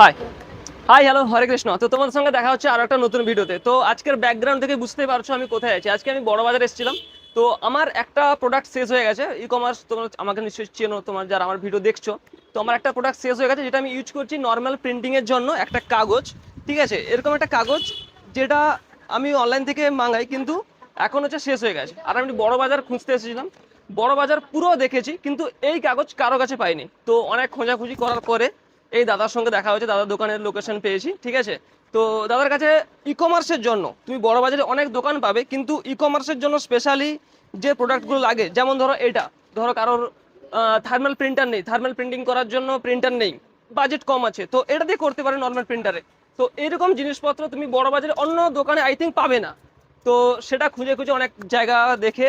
Hi hi hello Hare Krishna তো তোমাদের সঙ্গে দেখা হচ্ছে আর একটা নতুন ভিডিওতে। তো আজকের ব্যাকগ্রাউন্ড থেকে বুঝতেই পারছ আমি কোথায় আছি। আজকে আমি বড় বাজারে এসেছিলাম। তো আমার একটা প্রোডাক্ট শেষ হয়ে গেছে। ই কমার্স তোমার আমাকে নিশ্চয়ই চেনো, তোমার যারা আমার ভিডিও দেখছ। তো আমার একটা প্রোডাক্ট শেষ হয়ে গেছে, যেটা আমি ইউজ করছি নর্মাল প্রিন্টিংয়ের জন্য, একটা কাগজ। ঠিক আছে? এরকম একটা কাগজ, যেটা আমি অনলাইন থেকে মাঙাই কিন্তু এখন হচ্ছে শেষ হয়ে গেছে। আর আমি বড় বাজার খুঁজতে এসেছিলাম। বড় বাজার পুরো দেখেছি, কিন্তু এই কাগজ কারও কাছে পাইনি। তো অনেক খোঁজাখুঁজি করার পরে এই দাদার সঙ্গে দেখা হয়েছে, দাদার দোকানের লোকেশন পেয়েছি, ঠিক আছে? তো দাদার কাছে ই কমার্সের জন্য, তুমি বড় বাজারে অনেক দোকান পাবে, কিন্তু ই কমার্সের জন্য স্পেশালি যে প্রোডাক্টগুলো লাগে, যেমন ধরো এটা, ধরো কারোর থার্মাল প্রিন্টার নেই থার্মাল প্রিন্টিং করার জন্য প্রিন্টার নেই বাজেট কম আছে, তো এটা দিয়ে করতে পারে নর্মাল প্রিন্টারে তো এরকম জিনিসপত্র তুমি বড় বাজারে অন্য দোকানে আই থিঙ্ক পাবে না। তো সেটা খুঁজে খুঁজে অনেক জায়গা দেখে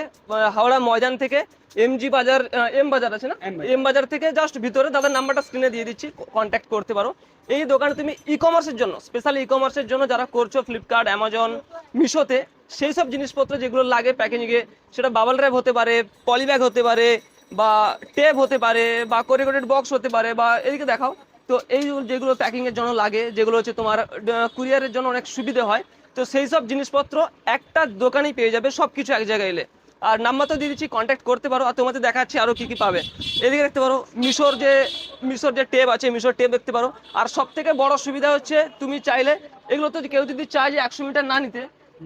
হাওড়া ময়দান থেকে এমজি বাজার এম বাজার আছে না? এম বাজার। থেকে জাস্ট ভিতরে দাদার নাম্বারটা স্ক্রিনে দিয়ে দিচ্ছি কন্ট্যাক্ট করতে পারো। এই দোকানে তুমি ই কমার্সের জন্য স্পেশালি ই কমার্সের জন্য যারা করছ ফ্লিপকার্ট অ্যামাজন মিশোতে সেই সব জিনিসপত্র যেগুলো লাগে প্যাকেজিংয়ে সেটা বাবল র্যাপ হতে পারে পলিব্যাগ হতে পারে বা টেপ হতে পারে বা কোরিগোটেড বক্স হতে পারে বা এদিকে দেখাও। তো এই যেগুলো প্যাকিংয়ের জন্য লাগে যেগুলো হচ্ছে তোমার কুরিয়ারের জন্য অনেক সুবিধে হয় তো সেই সব জিনিসপত্র একটা দোকানেই পেয়ে যাবে সব কিছু এক জায়গায় এলে। আর নাম্বার তো দিয়ে দিচ্ছি কন্ট্যাক্ট করতে পারো, আর তোমাদের দেখাচ্ছি আরও কী কী পাবে। এদিকে দেখতে পারো, মিশোর যে মিশোর যে টেপ আছে, মিশোর টেপ দেখতে পারো। আর সব থেকে বড় সুবিধা হচ্ছে, তুমি চাইলে, এগুলো তো কেউ যদি চায় যে একশো মিটার না নিতে,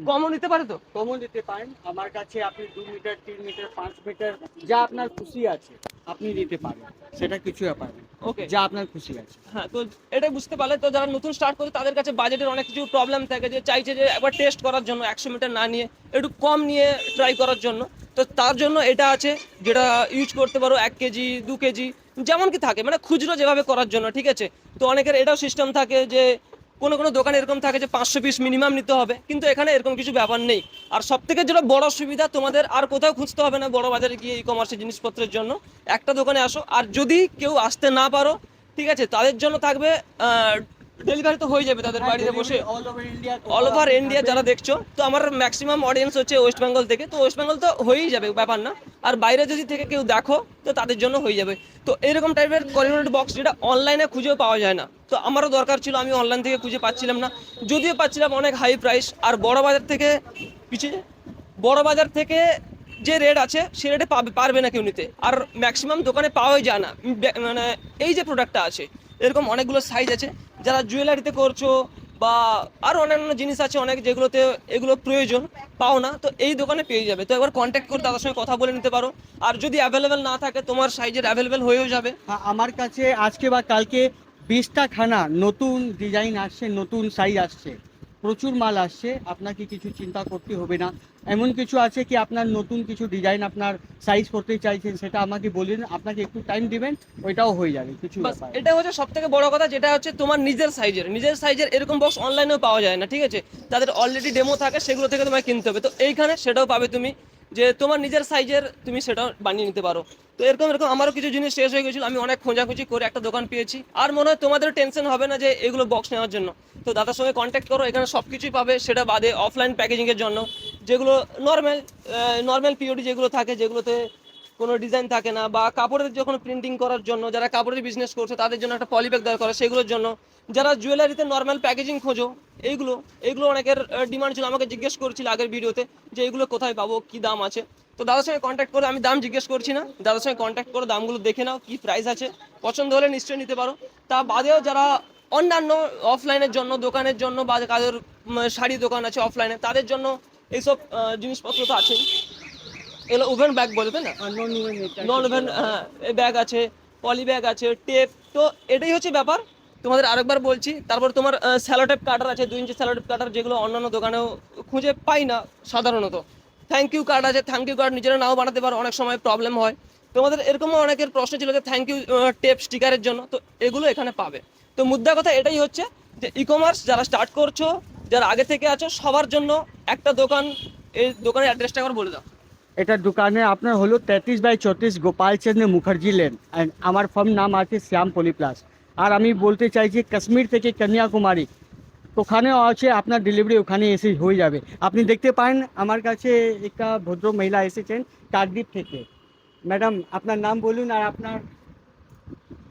কমও নিতে পারে তো? কমন দিতে পারেন। আমার কাছে আপনি দু মিটার, তিন মিটার, পাঁচ মিটার, যা আপনার খুশি আছে। আপনি দিতে পারেন। সেটা কিছু ব্যাপার ওকে যা আপনার খুশি আছে। হ্যাঁ তো এটা বুঝতে পারলে তো যারা নতুন স্টার্ট করছে তাদের কাছে বাজেটের অনেক কিছু প্রবলেম থাকে যে চাইছে যে একবার টেস্ট করার জন্য একশো মিটার না নিয়ে একটু কম নিয়ে ট্রাই করার জন্য। তো তার জন্য এটা আছে যেটা ইউজ করতে পারো এক কেজি দু কেজি যেমন কি থাকে। মানে খুচরো যেভাবে করার জন্য ঠিক আছে? তো অনেকের এটাও সিস্টেম থাকে যে কোনো কোনো দোকানে এরকম থাকে যে পাঁচশো পিস মিনিমাম নিতে হবে, কিন্তু এখানে এরকম কিছু ব্যাপার নেই। আর সব থেকে যেটা বড় সুবিধা তোমাদের আর কোথাও খুঁজতে হবে না বড় বাজারে গিয়ে ই কমার্সের জিনিসপত্রের জন্য। একটা দোকানে আসো, আর যদি কেউ আসতে না পারো, ঠিক আছে, তাদের জন্য থাকবে ডেলিভারি তো হয়ে যাবে তাদের বাড়িতে বসে। অল ওভার ইন্ডিয়া যারা দেখছ তো আমার ম্যাক্সিমাম অডিয়েন্স হচ্ছে ওয়েস্ট বেঙ্গল থেকে। তো ওয়েস্ট বেঙ্গল তো হয়েই যাবে ব্যাপার না। আর বাইরে যদি থেকে কেউ দেখো তো তাদের জন্য হয়ে যাবে। তো এরকম টাইপের কোঅর্ডিনেট বক্স যেটা অনলাইনে খুঁজেও পাওয়া যায় না। তো আমারও দরকার ছিল আমি অনলাইন থেকে খুঁজে পাচ্ছিলাম না। যদিও পাচ্ছিলাম অনেক হাই প্রাইস আর বড় বাজার থেকে পিছিয়ে বড় বাজার থেকে যে রেট আছে সে রেটে পাবে পারবে না কেউ নিতে। আর ম্যাক্সিমাম দোকানে পাওয়াই যায় না। মানে এই যে প্রোডাক্টটা আছে এরকম অনেকগুলো সাইজ আছে। যারা জুয়েলারিতে করছ বা আরও অন্যান্য জিনিস আছে অনেক যেগুলোতে এগুলো প্রয়োজন, পাও না, তো এই দোকানে পেয়ে যাবে। তো একবার কন্ট্যাক্ট করে তাদের সঙ্গে কথা বলে নিতে পারো। আর যদি অ্যাভেলেবেল না থাকে, তোমার সাইজের অ্যাভেলেবেল হয়েও যাবে। আমার কাছে আজকে বা কালকে বিশটা খানা নতুন ডিজাইন আসছে, নতুন সাইজ আসছে। প্রচুর মাল আসছে আপনাকে কিছু চিন্তা করতে হবে না। এমন কিছু আছে কি আপনার নতুন কিছু ডিজাইন আপনার সাইজ করতে চাইছেন সেটা আমাকে বলুন আপনাকে একটু টাইম দিবেন ওইটাও হয়ে যাবে কিছু এটা হচ্ছে সব থেকে বড় কথা যেটা হচ্ছে তোমার নিজের সাইজের নিজের সাইজের এরকম বক্স অনলাইনেও পাওয়া যায় না ঠিক আছে? তাদের অলরেডি ডেমো থাকে সেগুলো থেকে তোমায় কিনতে হবে। তো এইখানে সেটাও পাবে তুমি। যে তোমার নিজের সাইজের তুমি সেটা বানিয়ে নিতে পারো। তো এরকম এরকম আমারও কিছু জিনিস শেষ হয়ে গেছিল, আমি অনেক খোঁজাখুঁজি করে একটা দোকান পেয়েছি। আর মনে হয় তোমাদের টেনশন হবে না যে এগুলো বক্স নেওয়ার জন্য। তো দাদার সঙ্গে কন্ট্যাক্ট করো, এখানে সব কিছুই পাবে, সেটা বাদে অফলাইন প্যাকেজিংয়ের জন্য। যেগুলো নর্মাল নর্মাল পিওডি যেগুলো থাকে, যেগুলোতে কোনো ডিজাইন থাকে না বা কাপড়ের যখন প্রিন্টিং করার জন্য, যারা কাপড়ের বিজনেস করছে, তাদের জন্য একটা পলিব্যাগ দরকার সেগুলোর জন্য। যারা জুয়েলারিতে নর্মাল প্যাকেজিং খোঁজো, এইগুলো এইগুলো অনেকের ডিমান্ড ছিল। আমাকে জিজ্ঞেস করছিল আগের ভিডিওতে যে এগুলো কোথায় পাবো, কি দাম আছে? তো দাদার সঙ্গে কন্ট্যাক্ট করে আমি দাম জিজ্ঞেস করছি না। দাদার সঙ্গে কন্ট্যাক্ট করে দামগুলো দেখে নাও, কি প্রাইস আছে? পছন্দ হলে নিশ্চয়ই নিতে পারো। তা বাদেও যারা অন্যান্য অফলাইনের জন্য, দোকানের জন্য বা কাদের শাড়ি দোকান আছে অফলাইনে তাদের জন্য এইসব জিনিসপত্র তো আছেই। এগুলো ওভেন ব্যাগ বলবে না? নন ওভেন হ্যাঁ ব্যাগ আছে পলি ব্যাগ আছে টেপ তো এটাই হচ্ছে ব্যাপার। তোমাদের আরেকবার বলছি তারপর তোমার স্যালোটেপ কাটার আছে দুই ইঞ্চি স্যালোটেপ কাটার যেগুলো অন্যান্য দোকানেও খুঁজে পাই না সাধারণত। থ্যাংক ইউ কার্ড আছে থ্যাংক ইউ কার্ড নিজেরা নাও বানাতে পারো অনেক সময় প্রবলেম হয়। তোমাদের এরকমও অনেকের প্রশ্ন ছিল যে থ্যাংক ইউ টেপ স্টিকারের জন্য তো এগুলো এখানে পাবে। তো মুদ্রা কথা এটাই হচ্ছে যে ই কমার্স যারা স্টার্ট করছ যারা আগে থেকে আছো সবার জন্য একটা দোকান এই দোকানের অ্যাড্রেসটা একবার বলে দাও। এটা দোকানে আপনার হলো তেত্রিশ বাই চৌত্রিশ গোপালচন্দ্র মুখার্জি লেন। অ্যান্ড আমার ফার্ম নাম আছে শ্যাম পলিপ্লাস। আর আমি বলতে চাইছি কাশ্মীর থেকে কন্যাকুমারী ওখানেও আছে আপনার ডেলিভারি ওখানে এসে হয়ে যাবে। আপনি দেখতে পারেন আমার কাছে একটা ভদ্র মহিলা এসেছেন কাকদ্বীপ থেকে। ম্যাডাম আপনার নাম বলুন আর আপনার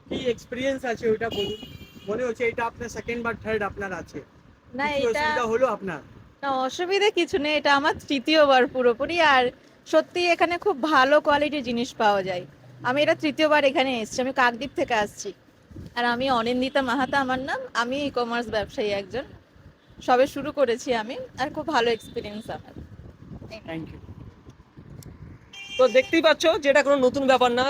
কি এক্সপিরিয়েন্স আছে ওইটা বলুন। মনে হচ্ছে এটা আপনার সেকেন্ড বা থার্ড আপনার আছে। না এটা হলো আপনার? না অসুবিধা কিছু নেই এটা আমার তৃতীয়বার পুরোপুরি। আর সত্যি এখানে খুব ভালো কোয়ালিটির জিনিস পাওয়া যায়। আমি এটা তৃতীয়বার এখানে এসেছি, আমি কাকদ্বীপ থেকে আসছি। আর আমি অনিন্দিতা মাহাতা আমার নাম, আমি ই কমার্স ব্যবসায়ী একজন। সবে শুরু করেছি আমি, আর খুব ভালো এক্সপিরিয়েন্স আমার। থ্যাংক ইউ তো দেখতেই পাচ্ছ যেটা কোনো নতুন ব্যাপার না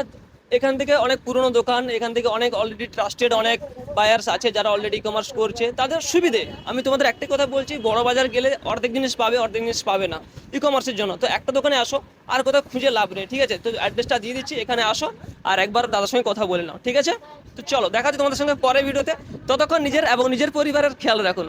এখান থেকে অনেক পুরনো দোকান, এখান থেকে অনেক অলরেডি ট্রাস্টেড অনেক বায়ার্স আছে যারা অলরেডি ই কমার্স করছে। তাদের সুবিধে, আমি তোমাদের একটাই কথা বলছি, বড় বাজার গেলে অর্ধেক জিনিস পাবে, অর্ধেক জিনিস পাবে না ই কমার্সের জন্য। তো একটা দোকানে আসো, আর কোথাও খুঁজে লাভ নেই, ঠিক আছে? তো অ্যাড্রেসটা দিয়ে দিচ্ছি, এখানে আসো, আর একবার দাদার সঙ্গে কথা বলে নাও, ঠিক আছে? তো চলো, দেখা যাচ্ছে তোমাদের সঙ্গে পরে ভিডিওতে ততক্ষণ নিজের এবং নিজের পরিবারের খেয়াল রাখুন।